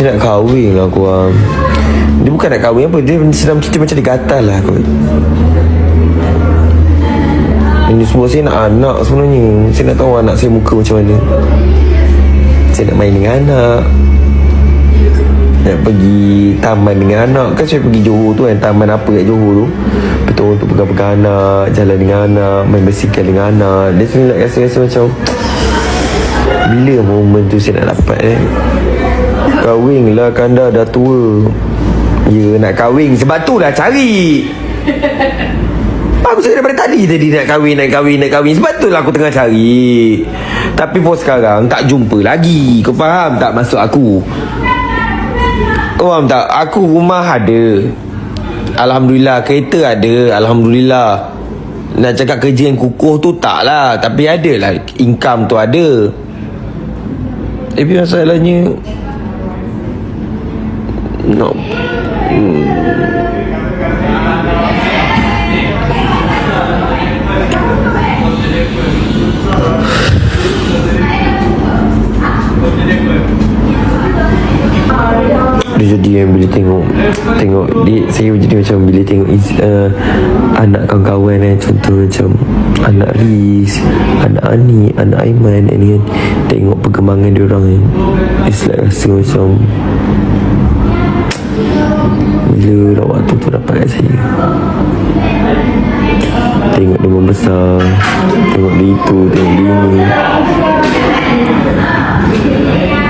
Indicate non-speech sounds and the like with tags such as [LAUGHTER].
Macam nak kahwin lah korang Dia bukan nak kahwin apa Dia sedang cerita macam dia gatal lah kot. Ini semua saya nak anak sebenarnya. Saya nak tahu anak saya muka macam mana. Saya nak main dengan anak. Nak pergi taman dengan anak. Kan saya pergi Johor tu kan Taman apa kat Johor tu? Betul untuk pegang-pegang anak Jalan dengan anak Main bersikal dengan anak. Dia sebenarnya rasa-rasa macam Bila momen tu saya nak dapat eh Kahwin lah Kanda dah tua Ya nak kahwin Sebab tu lah cari [LAUGHS] Aku cakap daripada tadi tadi nak kahwin, nak kahwin, nak kahwin. Sebab tu lah aku tengah cari. Tapi for sekarang tak jumpa lagi. Kau faham tak maksud aku? Kau faham tak? Aku rumah ada. Alhamdulillah kereta ada. Alhamdulillah. Nak cakap kerja yang kukuh tu tak lah. Tapi ada lah. Income tu ada. Tapi masalahnya... No. Dia jadi yang bila tengok Tengok dia, Saya jadi macam Bila tengok uh, Anak kawan-kawan kan Contoh macam Anak Riz Anak Ani Anak Aiman Ini kan Tengok perkembangan dia orang kan It's like rasa macam Bila dah waktu tu dapat kat saya Tengok dia membesar Tengok dia itu Tengok dia ini